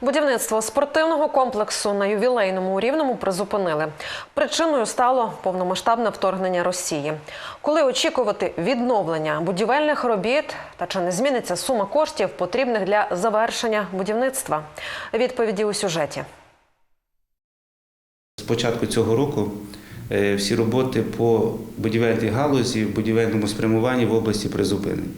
Будівництво спортивного комплексу на ювілейному Рівному призупинили. Причиною стало повномасштабне вторгнення Росії. Коли очікувати відновлення будівельних робіт та чи не зміниться сума коштів, потрібних для завершення будівництва? Відповіді у сюжеті. З початку цього року е, всі роботи по будівельній галузі, в будівельному спрямуванні в області призупинені.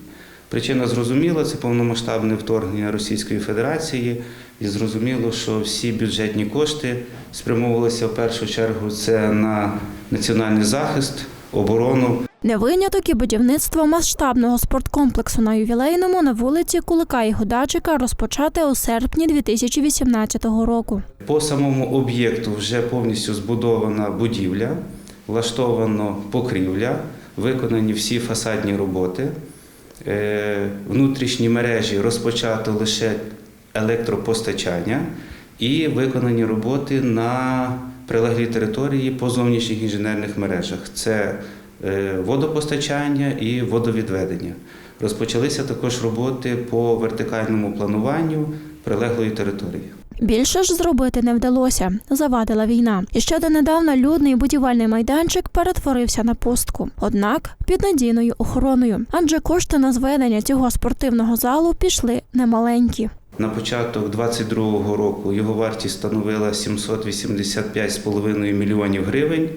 Причина зрозуміла це повномасштабне вторгнення Російської Федерації, і зрозуміло, що всі бюджетні кошти спрямовувалися в першу чергу це на національний захист, оборону, Не виняток і будівництво масштабного спорткомплексу на ювілейному на вулиці Кулика і Гудачика розпочате у серпні 2018 року. По самому об'єкту вже повністю збудована будівля, влаштовано покрівля, виконані всі фасадні роботи. Е, Внутрішні мережі розпочато лише електропостачання і виконані роботи на прилеглій території по зовнішніх інженерних мережах. Це е, водопостачання і водовідведення. Розпочалися також роботи по вертикальному плануванню прилеглої території. Більше ж зробити не вдалося. Завадила війна. І ще донедавна людний будівельний майданчик перетворився на пустку. Однак під надійною охороною. Адже кошти на зведення цього спортивного залу пішли немаленькі. На початок 2022 року його вартість становила 785,5 мільйонів гривень.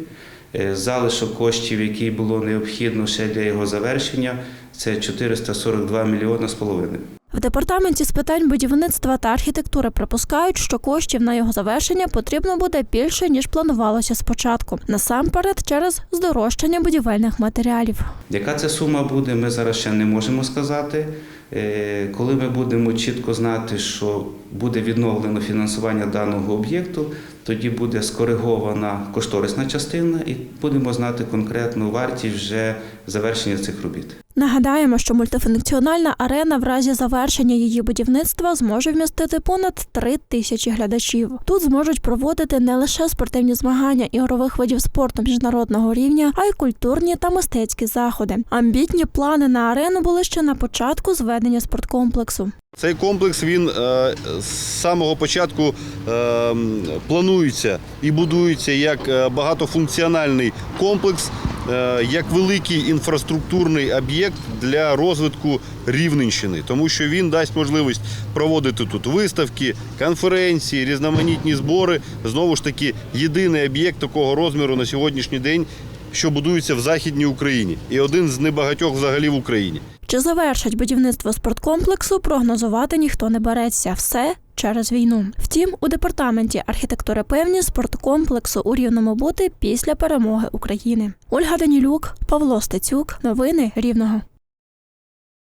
Е, Залишок коштів, який було необхідно ще для його завершення, це 442 мільйона з половиною. Департаменті з питань будівництва та архітектури припускають, що коштів на його завершення потрібно буде більше ніж планувалося спочатку. Насамперед через здорожчання будівельних матеріалів. Яка це сума буде, ми зараз ще не можемо сказати. Е, Коли ми будемо чітко знати, що буде відновлено фінансування даного об'єкту, тоді буде скоригована кошторисна частина і будемо знати конкретну вартість вже завершення цих робіт. Нагадаємо, що мультифункціональна арена в разі завершення її будівництва зможе вмістити понад три тисячі глядачів. Тут зможуть проводити не лише спортивні змагання ігрових видів спорту міжнародного рівня, а й культурні та мистецькі заходи. Амбітні плани на арену були ще на початку зведення спорткомплексу. Цей комплекс він е, з самого початку е, планується і будується як е, багатофункціональний комплекс, як великий інфраструктурний об'єкт для розвитку Рівненщини, тому що він дасть можливість проводити тут виставки, конференції, різноманітні збори. Знову ж таки, єдиний об'єкт такого розміру на сьогоднішній день, що будується в Західній Україні, і один з небагатьох взагалі в Україні. Чи завершать будівництво спорткомплексу, прогнозувати ніхто не береться. Все через війну. Втім, у департаменті архітектури певні спорткомплексу у рівному бути після перемоги України. Ольга Данілюк, Павло Стецюк. Новини Рівного.